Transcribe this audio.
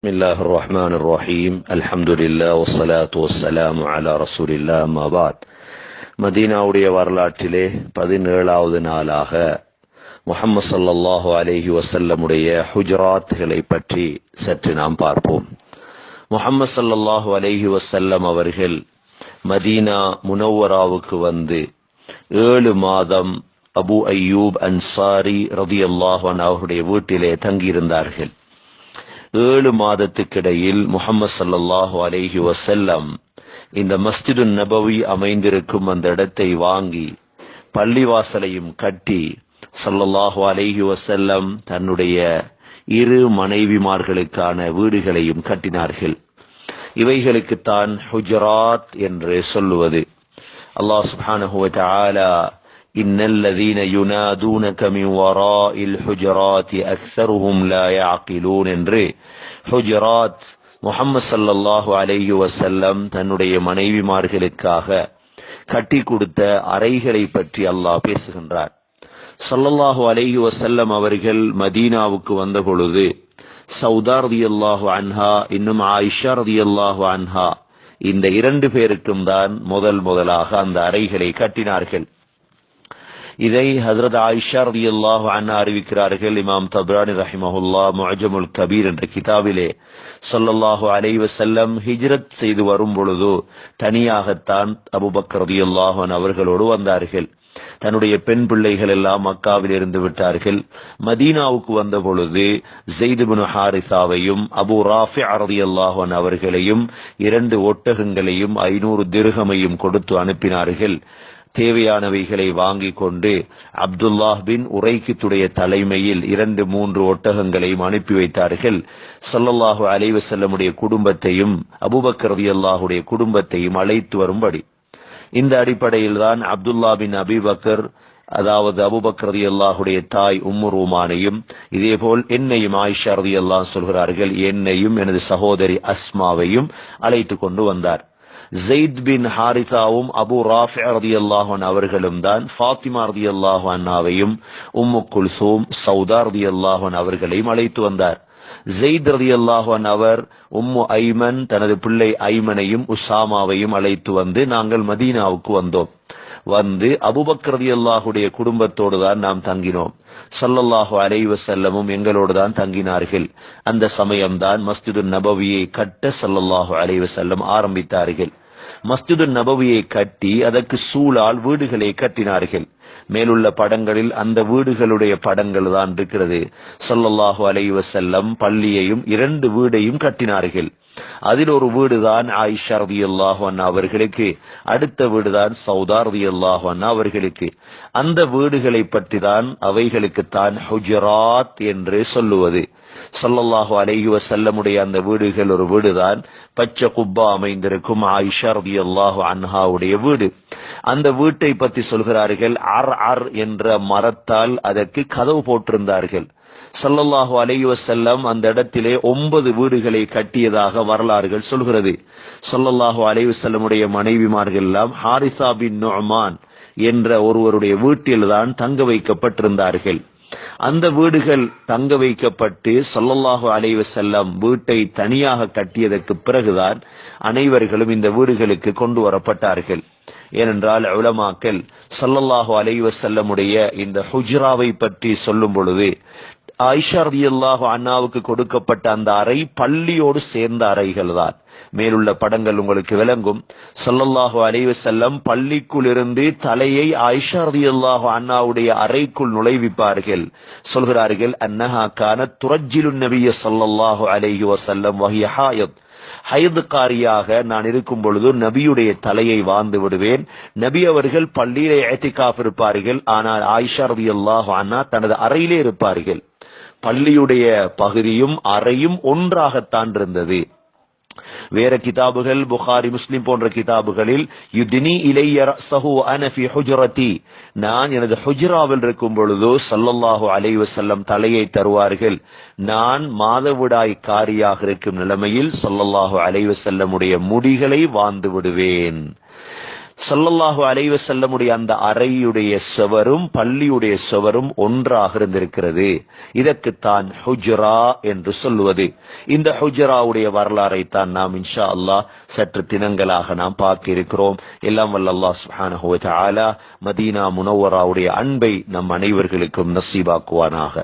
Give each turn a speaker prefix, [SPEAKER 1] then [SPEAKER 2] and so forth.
[SPEAKER 1] بسم الله الرحمن الرحيم الحمد لله والصلاة والسلام على رسول الله أما بعد மதீனாவுடைய வரலாற்றிலே பதினேழாவது நாளாக முஹம்மது ஸல்லல்லாஹு அலைஹி வஸல்லமுடைய ஹுஜராத்களை பற்றி சற்று நாம் பார்ப்போம் முஹம்மது ஸல்லல்லாஹு அலைஹி வஸல்லம் அவர்கள் மதீனா முனவ்வராவுக்கு வந்து ஏழு மாதம் அபு அய்யூப் அன்சாரி ரதியல்லாஹு அன்ஹு அவருடைய வீட்டிலே தங்கியிருந்தார்கள் ஏழு மாதத்துக்கிடையில் முகமது சல்லாஹு அலேஹி வசல்லம் இந்த மஸ்ஜிது நபவி அமைந்திருக்கும் அந்த இடத்தை வாங்கி பள்ளிவாசலையும் கட்டி சல்லல்லாஹு அலேஹி வசல்லம் தன்னுடைய இரு மனைவிமார்களுக்கான வீடுகளையும் கட்டினார்கள். இவைகளுக்குத்தான் ஹுஜராத் என்று சொல்லுவது. அல்லாஹ் சுஹானஹுவ வ إن الذين ينادونك من وراء الحجرات أكثرهم لا يعقلون என்று ஹுஜராத் முஹம்மது ஸல்லல்லாஹு அலைஹி வஸல்லம் தன்னுடைய மனைவிமார்களுக்காக கட்டி கொடுத்த அறைகளை பற்றி அல்லாஹ் பேசுகின்றார் ஸல்லல்லாஹு அலைஹி வஸல்லம் அவர்கள் மதீனாவுக்கு வந்த பொழுது சௌதா ரதியல்லாஹு அன்ஹா இன்னும் ஆயிஷா ரதியல்லாஹு அன்ஹா இந்த இரண்டு பேருக்கும் தான் முதல் முதலாக அந்த அறைகளை கட்டினார்கள் இதை ஹசரத் ஆயிஷா ரதி அல்லாஹ் அண்ணா அறிவிக்கிறார்கள். இமாம் தப்ரானி ரஹிமஹுல்லா முஜமுல் கபீர் என்ற கிதாபிலே சொல்லல்லாஹு அலைவ செல்லம் ஹிஜ்ரத் செய்து வரும் பொழுது தனியாகத்தான் அபூபக்கர் ரதி அல்லாஹன் அவர்களோடு வந்தார்கள். தன்னுடைய பெண் பிள்ளைகள் எல்லாம் மக்காவில் இருந்து விட்டார்கள். மதீனாவுக்கு வந்த பொழுது ஜெய்துபின் ஹாரிசாவையும் அபு ராஃபி அரதி அல்லாஹன் அவர்களையும் இரண்டு ஒட்டகங்களையும் ஐநூறு திருகமையும் கொடுத்து அனுப்பினார்கள். தேவையானவைகளை வாங்கிக் கொண்டு அப்துல்லாஹ் பின் உரைக்கித்துடைய தலைமையில் இரண்டு மூன்று ஒட்டகங்களையும் அனுப்பி வைத்தார்கள். சல்லல்லாஹு அலைவசல்லமுடைய குடும்பத்தையும் அபுபக்கர் அல்லாஹுடைய குடும்பத்தையும் அழைத்து வரும்படி. இந்த அடிப்படையில் தான் அப்துல்லா பின் அபிபக்கர் அதாவது அபுபக்கர் ரதியல்லாஹுடைய தாய் உம்முருமானையும் இதேபோல் என்னையும் ஆயிஷா ரதியல்லாஹ் சொல்கிறார்கள் என்னையும் எனது சகோதரி அஸ்மாவையும் அழைத்து கொண்டு வந்தார். ஜெயித் பின் ஹாரிதாவும் அபு ராஃபி ரதியல்லாஹு அவர்களும் தான் ஃபாத்திமா ரதியல்லாஹு அண்ணாவையும் உம்மு குல்சூம் சௌதா அல்லாஹன் அவர்களையும் அழைத்து வந்தார். ஜெயித் ரதியல்லாஹு அவர் உம்மு ஐமன் தனது பிள்ளை ஐமனையும் உசாமாவையும் அழைத்து வந்து நாங்கள் மதீனாவுக்கு வந்தோம். வந்து அபுபக்ரதி அல்லாஹுடைய குடும்பத்தோடு தான் நாம் தங்கினோம். சல்லல்லாஹு அலைவ செல்லமும் எங்களோடு தான் தங்கினார்கள். அந்த சமயம்தான் மஸ்ஜிது நபவியை கட்ட சல்லல்லாஹு அலைவ செல்லம் ஆரம்பித்தார்கள். மஸ்ஜிது நபவியை கட்டி அதற்கு சூழால் வீடுகளை கட்டினார்கள். மேலுள்ள படங்களில் அந்த வீடுகளுடைய படங்கள் தான் இருக்கிறது. சொல்லல்லாஹு அலைஹி வஸல்லம் பள்ளியையும் இரண்டு வீடையும் கட்டினார்கள். அதில் ஒரு வீடுதான் ஆயிஷா ரதியல்லாஹு அண்ணா அவர்களுக்கு அடுத்த வீடுதான் சௌதா ரதியல்லாஹு அண்ணா அவர்களுக்கு. அந்த வீடுகளை பற்றி தான் அவைகளுக்கு தான் ஹுஜராத் என்று சொல்லுவது. சொல்லல்லாஹு அலைஹி வசல்லமுடைய அந்த வீடுகள் ஒரு வீடுதான். பச்சை குப்பா அமைந்திருக்கும் ஆயிஷா ரதியல்லாஹு அன்ஹாவுடைய வீடு. அந்த வீட்டை பற்றி சொல்கிறார்கள் அர் அர் என்ற மரத்தால் அதற்கு கதவு போட்டிருந்தார்கள். சல்லல்லாஹு அலைஹி வஸல்லம் அந்த இடத்திலே ஒன்பது வீடுகளை கட்டியதாக வரலாறுகள் சொல்கிறது. சல்லல்லாஹு அலைஹி வஸல்லமுடைய மனைவிமார்கள் எல்லாம் ஹாரிசா பின் நுஅமான் என்ற ஒருவருடைய வீட்டில்தான் தங்க வைக்கப்பட்டிருந்தார்கள். அந்த வீடுகள் தங்க வைக்கப்பட்டு சொல்லல்லாஹு அலைவ செல்லம் வீட்டை தனியாக கட்டியதற்கு பிறகுதான் அனைவர்களும் இந்த வீடுகளுக்கு கொண்டு வரப்பட்டார்கள். ஏனென்றால் உலமாக்கல் சொல்லல்லாஹு அலைவ செல்லமுடைய இந்த ஹுஜ்ராவை பற்றி சொல்லும் பொழுது ஆயிஷா ரதியல்லாஹு அண்ணாவுக்கு கொடுக்கப்பட்ட அந்த அறை பள்ளியோடு சேர்ந்த அறைகள் தான் மேலுள்ள படங்கள் உங்களுக்கு விளங்கும். சொல்லல்லாஹு அலைவ செல்லம் பள்ளிக்குள் இருந்து தலையை ஆயிஷா ரதியல்லாஹு அண்ணாவுடைய அறைக்குள் நுழைவிப்பார்கள். சொல்கிறார்கள் அன்னஹா கான துரஜிலு நபிய சொல்லல்லாஹு அலைஹி வசல்லம் வஹிய ஹாயத். ஹைதுக்காரியாக நான் இருக்கும் பொழுது நபியுடைய தலையை வாழ்ந்து விடுவேன். நபி அவர்கள் பள்ளியிலே ஏத்திக்காப் இருப்பார்கள். ஆனால் ஆயிஷா ரதியல்லாஹு அண்ணா தனது அறையிலே இருப்பார்கள். பள்ளியுடைய பகுதியும் அறையும் ஒன்றாகத்தான் இருந்தது. வேற கிதாபுகள் புகாரி முஸ்லிம் போன்ற கிதாபுகளில் யுதினி இலைய சஹு அன ஃபி நான் எனது ஹுஜராவில் இருக்கும் பொழுது சல்லல்லாஹு அலைஹி வஸல்லம் தலையை தருவார்கள். நான் மாதவிடாய் காரியாக இருக்கும் நிலைமையில் சல்லல்லாஹு அலைஹி வஸல்லமுடைய முடிகளை வாழ்ந்து விடுவேன். ஸல்லல்லாஹு அலைஹி வஸல்லமுடைய அந்த அறையுடைய சுவரும் பள்ளியுடைய சுவரும் ஒன்றாக இருந்திருக்கிறது. இதற்குத்தான் ஹுஜ்ரா என்று சொல்லுவது. இந்த ஹுஜ்ராவுடைய வரலாறை தான் நாம் இன்ஷா அல்லாஹ் சற்று தினங்களாக நாம் பார்க்க இருக்கிறோம் எல்லாம் வல்ல அல்லாஹ் மதீனா முனவராவுடைய அன்பை நம் அனைவர்களுக்கும் நசீபாக்குவானாக.